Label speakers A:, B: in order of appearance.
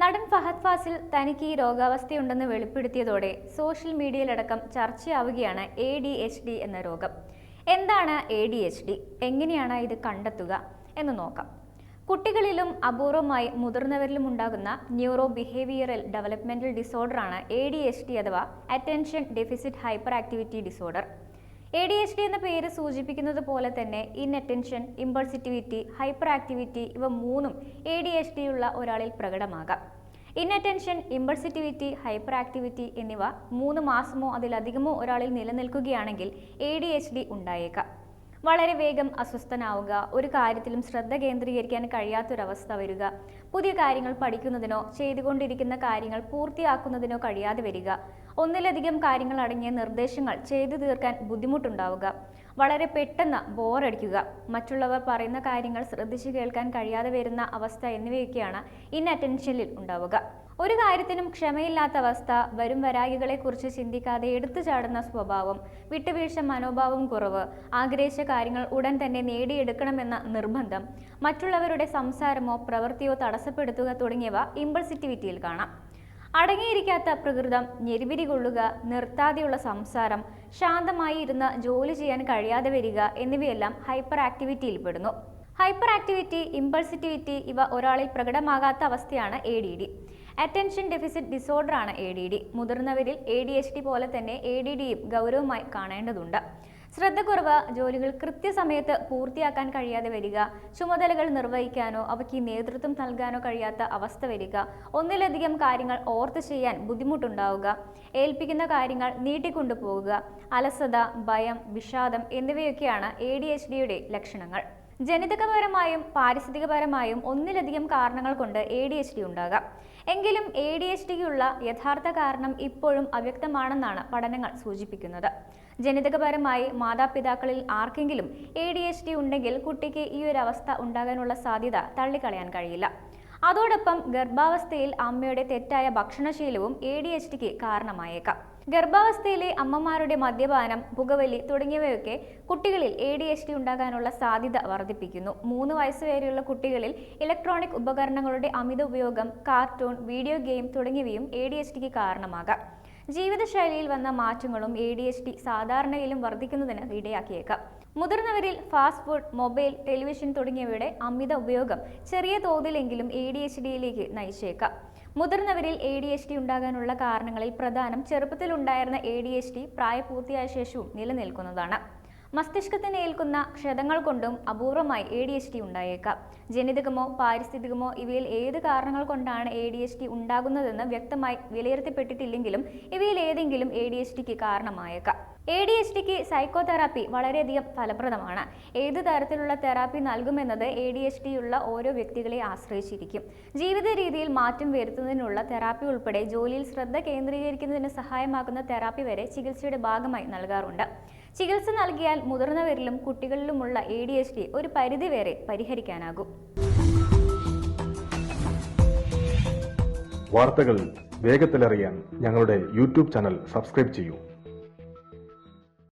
A: നടൻ ഫഹദ് ഫാസിൽ തനിക്ക് ഈ രോഗാവസ്ഥയുണ്ടെന്ന് വെളിപ്പെടുത്തിയതോടെ സോഷ്യൽ മീഡിയയിലടക്കം ചർച്ചയാവുകയാണ് എ ഡി എച്ച് ഡി എന്ന രോഗം. എന്താണ് എ ഡി എച്ച് ഡി എങ്ങനെയാണ് ഇത് കണ്ടെത്തുക എന്ന് നോക്കാം. കുട്ടികളിലും അപൂർവമായി മുതിർന്നവരിലും ഉണ്ടാകുന്ന ന്യൂറോ ബിഹേവിയറൽ ഡെവലപ്മെന്റൽ ഡിസോർഡറാണ് എ ഡി എച്ച് ഡി അഥവാ attention deficit hyperactivity disorder A D H D എന്ന പേര് സൂചിപ്പിക്കുന്നത് പോലെ തന്നെ ഇൻഅറ്റൻഷൻ ഇമ്പൾസിറ്റിവിറ്റി ഹൈപ്പർ ആക്ടിവിറ്റി ഇവ മൂന്നും എ ഡി എച്ച് ഡി ഉള്ള ഒരാളിൽ പ്രകടമാകാം. ഇൻഅറ്റൻഷൻ ഇമ്പൾസിറ്റിവിറ്റി ഹൈപ്പർ ആക്ടിവിറ്റി എന്നിവ മൂന്ന് മാസമോ അതിലധികമോ ഒരാളിൽ നിലനിൽക്കുകയാണെങ്കിൽ എ ഡി എച്ച് ഡി ഉണ്ടായേക്കാം. വളരെ വേഗം അസ്വസ്ഥനാവുക ഒരു കാര്യത്തിലും ശ്രദ്ധ കേന്ദ്രീകരിക്കാൻ കഴിയാത്തൊരവസ്ഥ വരിക പുതിയ കാര്യങ്ങൾ പഠിക്കുന്നതിനോ ചെയ്തുകൊണ്ടിരിക്കുന്ന കാര്യങ്ങൾ പൂർത്തിയാക്കുന്നതിനോ കഴിയാതെ വരിക ഒന്നിലധികം കാര്യങ്ങൾ അടങ്ങിയ നിർദ്ദേശങ്ങൾ ചെയ്തു തീർക്കാൻ ബുദ്ധിമുട്ടുണ്ടാവുക. വളരെ പെട്ടെന്ന് ബോറടിക്കുക. മറ്റുള്ളവർ പറയുന്ന കാര്യങ്ങൾ ശ്രദ്ധിച്ചു കേൾക്കാൻ കഴിയാതെ വരുന്ന അവസ്ഥ എന്നിവയൊക്കെയാണ് ഇൻഅറ്റൻഷനിൽ ഉണ്ടാവുക. ഒരു കാര്യത്തിനും ക്ഷമയില്ലാത്ത അവസ്ഥ വരും വരായികളെക്കുറിച്ച് ചിന്തിക്കാതെ എടുത്തു ചാടുന്ന സ്വഭാവം വിട്ടുവീഴ്ച മനോഭാവം കുറവ് ആഗ്രഹിച്ച കാര്യങ്ങൾ ഉടൻ തന്നെ നേടിയെടുക്കണമെന്ന നിർബന്ധം മറ്റുള്ളവരുടെ സംസാരമോ പ്രവൃത്തിയോ തടസ്സപ്പെടുത്തുക തുടങ്ങിയവ ഇമ്പൾസിറ്റിവിറ്റിയിൽ കാണാം. അടങ്ങിയിരിക്കാത്ത പ്രകൃതം ഞെരുവിരി കൊള്ളുക നിർത്താതെയുള്ള സംസാരം ശാന്തമായി ഇരുന്ന് ജോലി ചെയ്യാൻ കഴിയാതെ വരിക എന്നിവയെല്ലാം ഹൈപ്പർ ആക്ടിവിറ്റിയിൽ പെടുന്നു. ഹൈപ്പർ ആക്ടിവിറ്റി ഇമ്പൾസിറ്റിവിറ്റി ഇവ ഒരാളിൽ പ്രകടമാകാത്ത അവസ്ഥയാണ് A D D attention deficit ഡിസോർഡറാണ് A D D മുതിർന്നവരിൽ എ ഡി എച്ച് ഡി പോലെ തന്നെ എ ഡി ഡിയും ഗൗരവമായി കാണേണ്ടതുണ്ട്. ശ്രദ്ധക്കുറവ് ജോലികൾ കൃത്യസമയത്ത് പൂർത്തിയാക്കാൻ കഴിയാതെ വരിക ചുമതലകൾ നിർവഹിക്കാനോ അവയ്ക്ക് നേതൃത്വം നൽകാനോ കഴിയാത്ത അവസ്ഥ വരിക ഒന്നിലധികം കാര്യങ്ങൾ ഓർത്ത് ചെയ്യാൻ ബുദ്ധിമുട്ടുണ്ടാവുക ഏൽപ്പിക്കുന്ന കാര്യങ്ങൾ നീട്ടിക്കൊണ്ടുപോകുക അലസത ഭയം വിഷാദം എന്നിവയൊക്കെയാണ് എ ഡി എച്ച് ഡിയുടെ ലക്ഷണങ്ങൾ. ജനിതകപരമായും പാരിസ്ഥിതികപരമായും ഒന്നിലധികം കാരണങ്ങൾ കൊണ്ട് എ ഡി എച്ച് ഡി ഉണ്ടാകാം. എങ്കിലും എ ഡി എച്ച് ഡിക്കുള്ള യഥാർത്ഥ കാരണം ഇപ്പോഴും അവ്യക്തമാണെന്നാണ് പഠനങ്ങൾ സൂചിപ്പിക്കുന്നത്. ജനിതകപരമായി മാതാപിതാക്കളിൽ ആർക്കെങ്കിലും എ ഡി എച്ച് ഡി ഉണ്ടെങ്കിൽ കുട്ടിക്ക് ഈ ഒരു അവസ്ഥ ഉണ്ടാകാനുള്ള സാധ്യത തള്ളിക്കളയാൻ കഴിയില്ല. അതോടൊപ്പം ഗർഭാവസ്ഥയിൽ അമ്മയുടെ തെറ്റായ ഭക്ഷണശീലവും എ ഡി എച്ച് ഡിക്ക് കാരണമായേക്കാം. ഗർഭാവസ്ഥയിലെ അമ്മമാരുടെ മദ്യപാനം പുകവലി തുടങ്ങിയവയൊക്കെ കുട്ടികളിൽ എ ഡി എച്ച് ഡി ഉണ്ടാകാനുള്ള സാധ്യത വർദ്ധിപ്പിക്കുന്നു. മൂന്ന് വയസ്സുവരെയുള്ള കുട്ടികളിൽ ഇലക്ട്രോണിക് ഉപകരണങ്ങളുടെ അമിത ഉപയോഗം കാർട്ടൂൺ വീഡിയോ ഗെയിം തുടങ്ങിയവയും എ ഡി എച്ച് ഡിക്ക് കാരണമാകാം. ജീവിതശൈലിയിൽ വന്ന മാറ്റങ്ങളും എ ഡി എച്ച് ഡി സാധാരണയിലും വർദ്ധിക്കുന്നതിന് ഇടയാക്കിയേക്കാം. മുതിർന്നവരിൽ ഫാസ്റ്റ് ഫുഡ് മൊബൈൽ ടെലിവിഷൻ തുടങ്ങിയവയുടെ അമിത ഉപയോഗം ചെറിയ തോതിലെങ്കിലും എ ഡി എച്ച് ഡിയിലേക്ക് നയിച്ചേക്കാം. മുതിർന്നവരിൽ എ ഡി എച്ച് ഡി ഉണ്ടാകാനുള്ള കാരണങ്ങളിൽ പ്രധാനം ചെറുപ്പത്തിലുണ്ടായിരുന്ന എ ഡി എച്ച് ഡി പ്രായപൂർത്തിയായ ശേഷവും നിലനിൽക്കുന്നതാണ്. മസ്തിഷ്കത്തിന് ഏൽക്കുന്ന ക്ഷതങ്ങൾ കൊണ്ടും അപൂർവമായി എ ഡി എച്ച് ഡി ഉണ്ടായേക്കാം. ജനിതകമോ പാരിസ്ഥിതികമോ ഇവയിൽ ഏത് കാരണങ്ങൾ കൊണ്ടാണ് എ ഡി എച്ച് ഡി ഉണ്ടാകുന്നതെന്ന് വ്യക്തമായി വിലയിരുത്തപ്പെട്ടിട്ടില്ലെങ്കിലും ഇവയിൽ ഏതെങ്കിലും എ ഡി എച്ച് ഡിക്ക് കാരണമായേക്കാം. എ ഡി എച്ച് ഡിക്ക് സൈക്കോതെറാപ്പി വളരെയധികം ഫലപ്രദമാണ്. ഏത് തരത്തിലുള്ള തെറാപ്പി നൽകുമെന്നത് എ ഡി എച്ച് ഡി ഉള്ള ഓരോ വ്യക്തികളെ ആശ്രയിച്ചിരിക്കും. ജീവിത രീതിയിൽ മാറ്റം വരുത്തുന്നതിനുള്ള തെറാപ്പി ഉൾപ്പെടെ ജോലിയിൽ ശ്രദ്ധ കേന്ദ്രീകരിക്കുന്നതിന് സഹായമാകുന്ന തെറാപ്പി വരെ ചികിത്സയുടെ ഭാഗമായി നൽകാറുണ്ട്. ചികിത്സ നൽകിയാൽ മുതിർന്നവരിലും കുട്ടികളിലുമുള്ള എ ഡി എച്ച് ഡി ഒരു പരിധിവരെ പരിഹരിക്കാനാകും.
B: വാർത്തകൾ വേഗത്തിലറിയാൻ ഞങ്ങളുടെ യൂട്യൂബ് ചാനൽ സബ്സ്ക്രൈബ് ചെയ്യൂ.